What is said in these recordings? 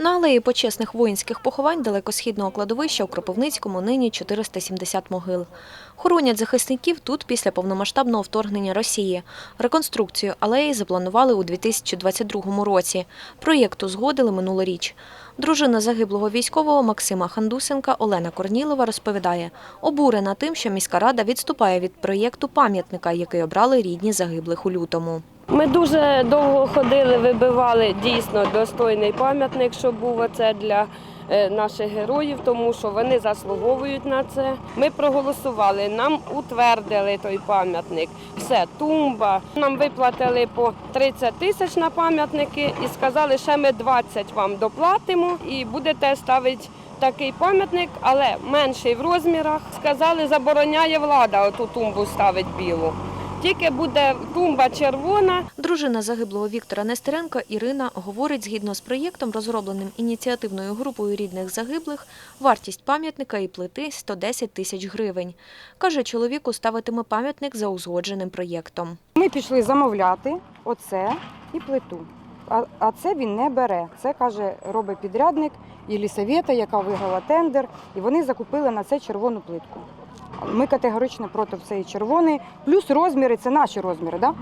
На алеї почесних воїнських поховань далекосхідного кладовища у Кропивницькому нині 470 могил. Хоронять захисників тут після повномасштабного вторгнення Росії. Реконструкцію алеї запланували у 2022 році. Проєкт узгодили минулоріч. Дружина загиблого військового Максима Хандусенка Олена Корнілова розповідає, обурена тим, що міська рада відступає від проєкту пам'ятника, який обрали рідні загиблих у лютому. Ми дуже довго ходили, вибивали дійсно достойний пам'ятник, щоб був оце для е, наших героїв, тому що вони заслуговують на це. Ми проголосували, нам утвердили той пам'ятник. Все, тумба. Нам виплатили по 30 тисяч на пам'ятники і сказали, що ми 20 вам доплатимо і будете ставити. Такий пам'ятник, але менший в розмірах. Сказали, забороняє влада оту тумбу ставить білу. Тільки буде тумба червона, Дружина загиблого Віктора Нестеренка Ірина говорить, згідно з проєктом, розробленим ініціативною групою рідних загиблих, вартість пам'ятника і плити 110 тисяч гривень. Каже, чоловіку ставитиме пам'ятник за узгодженим проєктом. Ми пішли замовляти оце і плиту. А, це він не бере. Це каже, робить підрядник і лісовєта, яка виграла тендер, і вони закупили на це червону плитку. Ми категорично проти цієї червоної, плюс розміри це наші розміри. Да?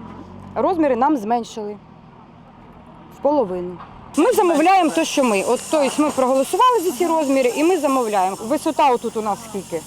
Розміри нам зменшили в половину. Ми замовляємо те, що ми. От тобто ми проголосували за ці розміри і ми замовляємо. Висота отут у нас скільки?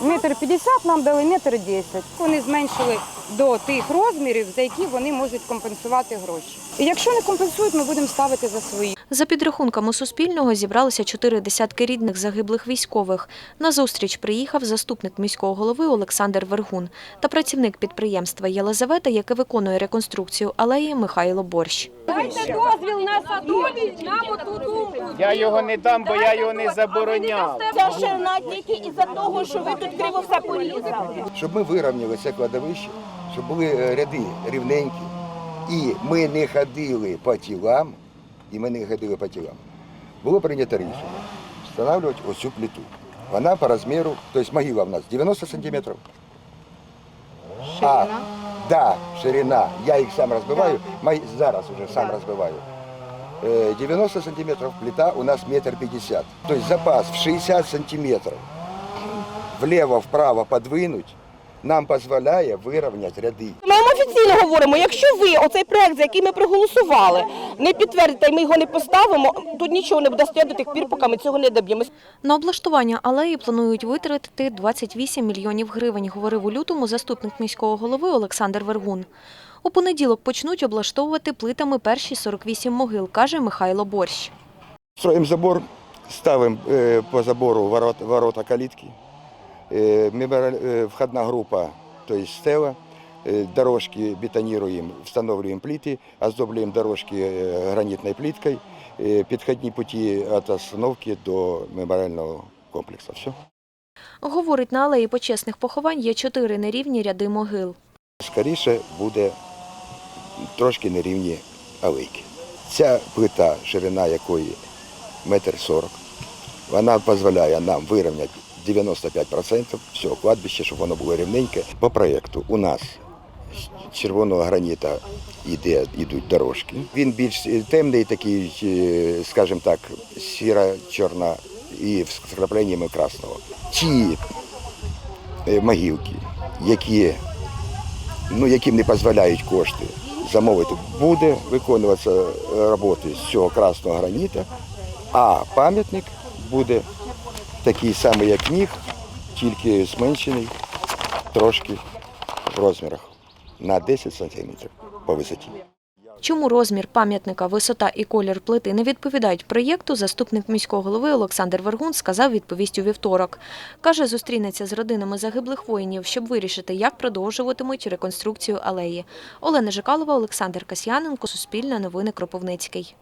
Метр п'ятдесят нам дали метр десять. Вони зменшили до тих розмірів, за які вони можуть компенсувати гроші. І якщо не компенсують, ми будемо ставити за свої. За підрахунками Суспільного зібралися чотири десятки рідних загиблих військових. На зустріч приїхав заступник міського голови Олександр Вергун та працівник підприємства Єлизавета, яке виконує реконструкцію алеї Михайло Борщ. Дайте дозвіл на садові, нам оту тумбу. Я його не дам, бо я його не забороняв. Ця ширина тільки із-за того, що ви тут криво все порізали. щоб ми вирівняли це кладовище, щоб були е, ряди рівненькі, і ми не ходили по тілам, і ми не ходили по тілам. Було прийнято рішення встановлювати ось цю плиту. Вона по розміру, тобто могила в нас 90 сантиметрів. Ширина? Да, ширина. Я їх сам розбиваю, мої- зараз вже сам розбиваю. Е, 90 сантиметров плита у нас метр 50. Тобто запас в 60 сантиметров влево-вправо подвинуть, нам позволяет вирівняти ряди. Ми офіційно говоримо, якщо ви оцей проект, за який ми проголосували, не підтвердите і ми його не поставимо, тут нічого не буде стояти до тих пір, поки ми цього не доб'ємося. На облаштування алеї планують витратити 28 мільйонів гривень, говорив у лютому заступник міського голови Олександр Вергун. У понеділок почнуть облаштовувати плитами перші 48 могил, каже Михайло Борщ. Строїмо забор, ставимо е, по забору ворот, ворота калітки. Е, е, входна група, тобто стела, дорожки бетонируем, встановлюємо плити, оздоблюємо дорожки е, гранітною плиткою, е, підходні путі від остановки до меморіального комплексу. Все. Говорить, на алеї почесних поховань є чотири нерівні ряди могил. Скоріше буде трошки нерівні алейки. Ця плита, ширина якої метр сорок, вона дозволяє нам вирівняти 95% всього кладбища, щоб воно було рівненьке. По проєкту у нас з червоного граніта йде, йдуть дорожки. Він більш темний, такий, е, скажімо так, сіра-чорна і з вкрапленнями красного. Ті е, могилки, які ну, яким не дозволяють кошти замовити, буде виконуватися е, роботи з цього красного граніта, а пам'ятник буде такий самий, як міг, тільки зменшений трошки в розмірах на 10 сантиметрів по висоті. Чому розмір пам'ятника, висота і колір плити не відповідають проєкту, заступник міського голови Олександр Вергун сказав відповість у вівторок. Каже, зустрінеться з родинами загиблих воїнів, щоб вирішити, як продовжуватимуть реконструкцію алеї. Олена Жикалова, Олександр Касьяненко, Суспільне новини Кропивницький.